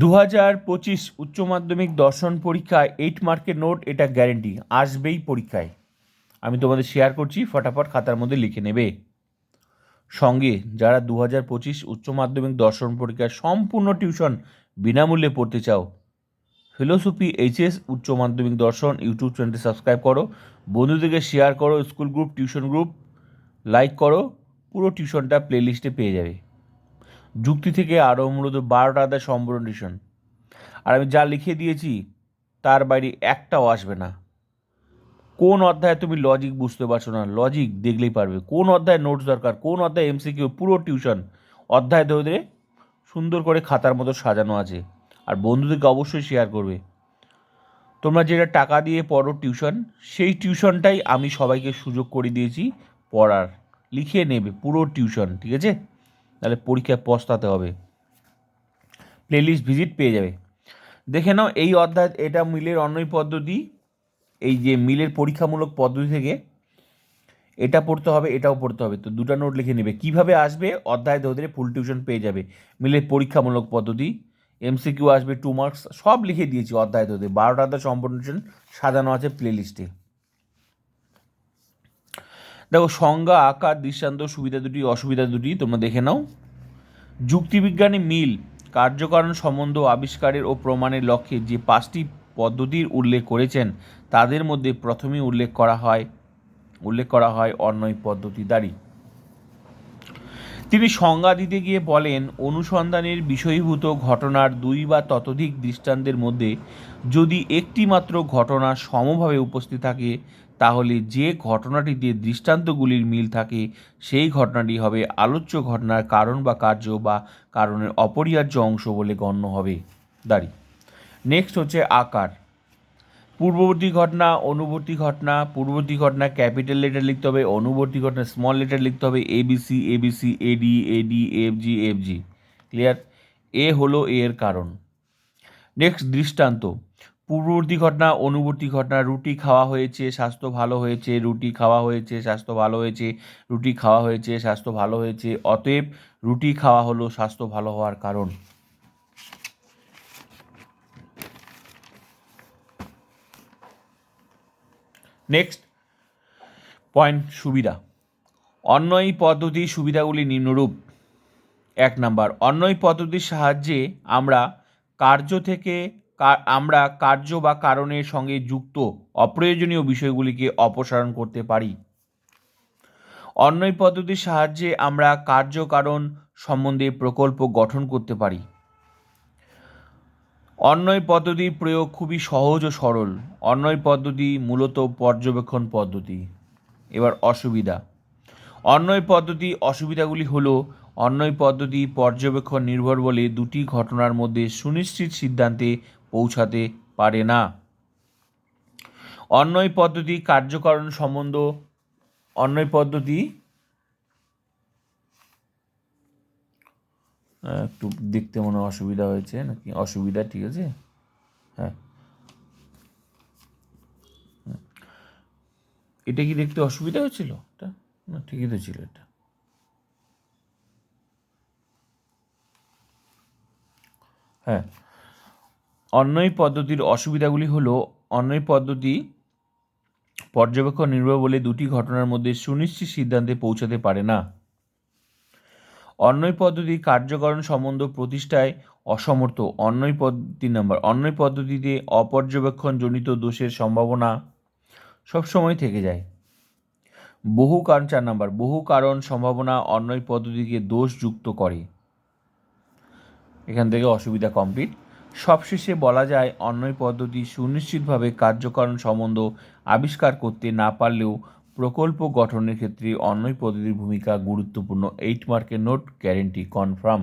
দু হাজার পঁচিশ উচ্চ মাধ্যমিক দর্শন পরীক্ষায় এইট মার্কের নোট এটা গ্যারেন্টি আসবেই পরীক্ষায়। আমি তোমাদের শেয়ার করছি, ফটাফট খাতার মধ্যে লিখে নেবে। সঙ্গে যারা দু হাজার পঁচিশ উচ্চ মাধ্যমিক দর্শন পরীক্ষায় সম্পূর্ণ টিউশন বিনামূল্যে পড়তে চাও ফিলোসফি এইচএস উচ্চ মাধ্যমিক দর্শন ইউটিউব চ্যানেলটি সাবস্ক্রাইব করো, বন্ধুদেরকে শেয়ার করো school group tuition group like করো, পুরো টিউশনটা প্লেলিস্টে পেয়ে যাবে। যুক্তি থেকে আরও মূলত বারোটা আদায় সম্পূর্ণ আর আমি যা লিখে দিয়েছি, তার বাইরে একটাও আসবে না। কোন অধ্যায়ে তুমি লজিক বুঝতে পারছ না? লজিক দেখলেই পারবে। কোন অধ্যায়ে নোটস দরকার? কোন অধ্যায়ে এমসিকিউ পুরো টিউশন অধ্যায় ধরে ধরে সুন্দর করে খাতার মতো সাজানো আছে। আর বন্ধুদেরকে অবশ্যই শেয়ার করবে। তোমরা যেটা টাকা দিয়ে পড়ো টিউশন সেই টিউশনটাই আমি সবাইকে সুযোগ করে দিয়েছি পড়ার। লিখে নেবে পুরো টিউশন ঠিক আছে? তাহলে পরীক্ষায় পস্তাতে হবে। প্লেলিস্ট ভিজিট পেয়ে যাবে। দেখে নাও, এই অধ্যায়, এটা মিলের অন্যই পদ্ধতি। এই যে মিলের পরীক্ষামূলক পদ্ধতি থেকে এটা পড়তে হবে, এটাও পড়তে হবে। তো দুটো নোট লিখে নেবে। কীভাবে আসবে? অধ্যায় ধরে ফুল টিউশন পেয়ে যাবে। মিলের পরীক্ষামূলক পদ্ধতি। এমসিকিউ আসবে টু মার্কস সব লিখে দিয়েছি অধ্যায় ধরে। বারোটা অধ্যায় সম্পূর্ণ সাজানো আছে প্লেলিস্টে দেখো সংজ্ঞা, আকার, দৃষ্টান্ত, সুবিধা দুটি, অসুবিধা দুটি, তোমরা দেখে নাও। যুক্তিবিজ্ঞানী মিল, কার্যকারণ সম্বন্ধ আবিষ্কারের ও প্রমাণের লক্ষ্যে যে পাঁচটি পদ্ধতির উল্লেখ করেছেন, তাদের মধ্যে প্রথমেই উল্লেখ করা হয়, উল্লেখ করা হয় অন্যয় পদ্ধতি দ্বারি তিনি সংজ্ঞা দিতে গিয়ে বলেন, অনুসন্ধানের বিষয়ীভূত ঘটনার দুই বা ততোধিক দৃষ্টান্তের মধ্যে যদি একটি মাত্র ঘটনা সমভাবে উপস্থিত থাকে তাহলে যে ঘটনাটিতে দৃষ্টান্তগুলির মিল থাকে, সেই ঘটনাটি হবে আলোচ্য ঘটনার কারণ বা কার্য বা কারণের অপরিহার্য অংশ বলে গণ্য হবে। দাঁড়ি। নেক্সট হচ্ছে আকার। পূর্ববর্তী ঘটনা, অনুবর্তী ঘটনা, পূর্ববর্তী ঘটনা ক্যাপিটাল লেটার লিখতে হবে, অনুবর্তী ঘটনা স্মল লেটার লিখতে হবে ABC ABC AD AD F G F G clear এ হলো এর কারণ। নেক্সট দৃষ্টান্ত। পূর্ববর্তী ঘটনা, অনুবর্তী ঘটনা, রুটি খাওয়া হয়েছে, স্বাস্থ্য ভালো হয়েছে, রুটি খাওয়া হয়েছে, স্বাস্থ্য ভালো হয়েছে, রুটি খাওয়া হয়েছে, স্বাস্থ্য ভালো হয়েছে। অতএব রুটি খাওয়া হলো স্বাস্থ্য ভালো হওয়ার কারণ। নেক্সট পয়েন্ট সুবিধা। অন্যই পদ্ধতির সুবিধাগুলি নিম্নরূপ। এক নাম্বার, অন্যই পদ্ধতির সাহায্যে আমরা কার্য থেকে আমরা কার্য বা কারণের সঙ্গে যুক্ত অপ্রয়োজনীয় বিষয়গুলিকে অপসারণ করতে পারি। অন্যই পদ্ধতির সাহায্যে আমরা কার্য কারণ সম্বন্ধে প্রকল্প গঠন করতে পারি। অন্যয় পদ্ধতির প্রয়োগ খুবই সহজ ও সরল। অন্যয় পদ্ধতি মূলত পর্যবেক্ষণ পদ্ধতি। এবার অসুবিধা। অন্যয় পদ্ধতি অসুবিধাগুলি হলো, অন্যয় পদ্ধতি পর্যবেক্ষণ নির্ভর বলে দুটি ঘটনার মধ্যে সুনিশ্চিত সিদ্ধান্তে পৌঁছাতে পারে না। অন্যয় পদ্ধতি কার্যকরণ সম্বন্ধ অন্যয় পদ্ধতি একটু দেখতে মনে অসুবিধা হয়েছে নাকি? অসুবিধা, ঠিক আছে? হ্যাঁ। এটা কি দেখতে অসুবিধা হয়েছিল? এটা? না, ঠিকই তো ছিল এটা। হ্যাঁ। অন্যয় পদ্ধতির অসুবিধাগুলি হল অন্যয় পদ্ধতি পর্যবেক্ষণ নির্ভর বলে দুটি ঘটনার মধ্যে সুনিশ্চিত সিদ্ধান্তে পৌঁছাতে পারে না। অন্যয় পদ্ধতি কার্যকরণ সম্বন্ধ প্রতিষ্ঠায় অসমর্থ অন্যয় পদ্ধতি নম্বর অন্যয় পদ্ধতিতে অপর্যবেক্ষণজনিত দোষের সম্ভাবনা সবসময় থেকে যায়। বহু কারণ, চার নম্বর, বহু কারণ সম্ভাবনা অন্যয় পদ্ধতিকে দোষযুক্ত করে। এখান থেকে অসুবিধা কমপ্লিট। সবশেষে বলা যায়, অন্যয় পদ্ধতি সুনিশ্চিতভাবে কার্যকরণ সম্বন্ধ আবিষ্কার করতে না পারলেও প্রকল্প গঠনের ক্ষেত্রে অন্যয় পদ্ধতির ভূমিকা গুরুত্বপূর্ণ। এইট মার্কের নোট গ্যারেন্টি কনফার্ম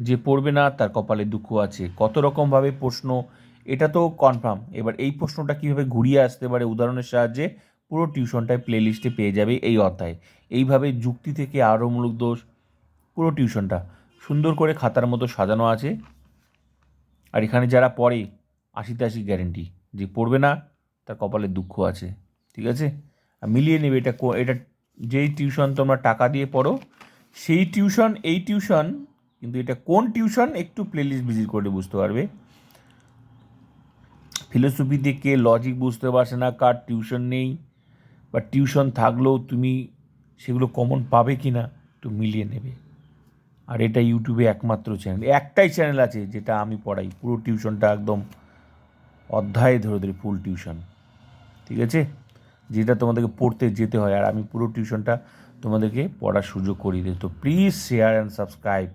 যে পড়বে না, তার কপালে দুঃখ আছে। কত রকমভাবে প্রশ্ন, এটা তো কনফার্ম এবার এই প্রশ্নটা কীভাবে ঘুরিয়ে আসতে পারে উদাহরণের সাহায্যে পুরো টিউশনটায় প্লেলিস্টে পেয়ে যাবে এই অধ্যায়। এইভাবে যুক্তি থেকে আরোমূলক দোষ, পুরো টিউশনটা। সুন্দর করে খাতার মতো সাজানো আছে। আর এখানে যারা পড়ে আশিতে আশি গ্যারেন্টি যে পড়বে না, তার কপালে দুঃখ আছে, ঠিক আছে? আর মিলিয়ে নেবে, এটা এটা যেই টিউশন তোমরা টাকা দিয়ে পড়ো, সেই টিউশন এই টিউশন কিন্তু এটা কোন টিউশন একটু প্লেলিস্ট ভিজিট করে বুঝতে পারবে। ফিলোসফি থেকে লজিক বুঝতে পারছে না, কার টিউশন নেই, বা টিউশন থাকলেও তুমি সেগুলো কমন পাবে কি না একটু মিলিয়ে নেবে। আর এটা ইউটিউবে একমাত্র চ্যানেল একটাই চ্যানেল আছে যেটা আমি পড়াই। পুরো টিউশনটা একদম অধ্যায় ধরে ধরে ফুল টিউশন ঠিক আছে? যেটা তোমাদেরকে পড়তে যেতে হয়। আর আমি পুরো টিউশনটা তোমাদেরকে পড়ার সুযোগ করিয়ে দিই। তো প্লিজ শেয়ার অ্যান্ড সাবস্ক্রাইব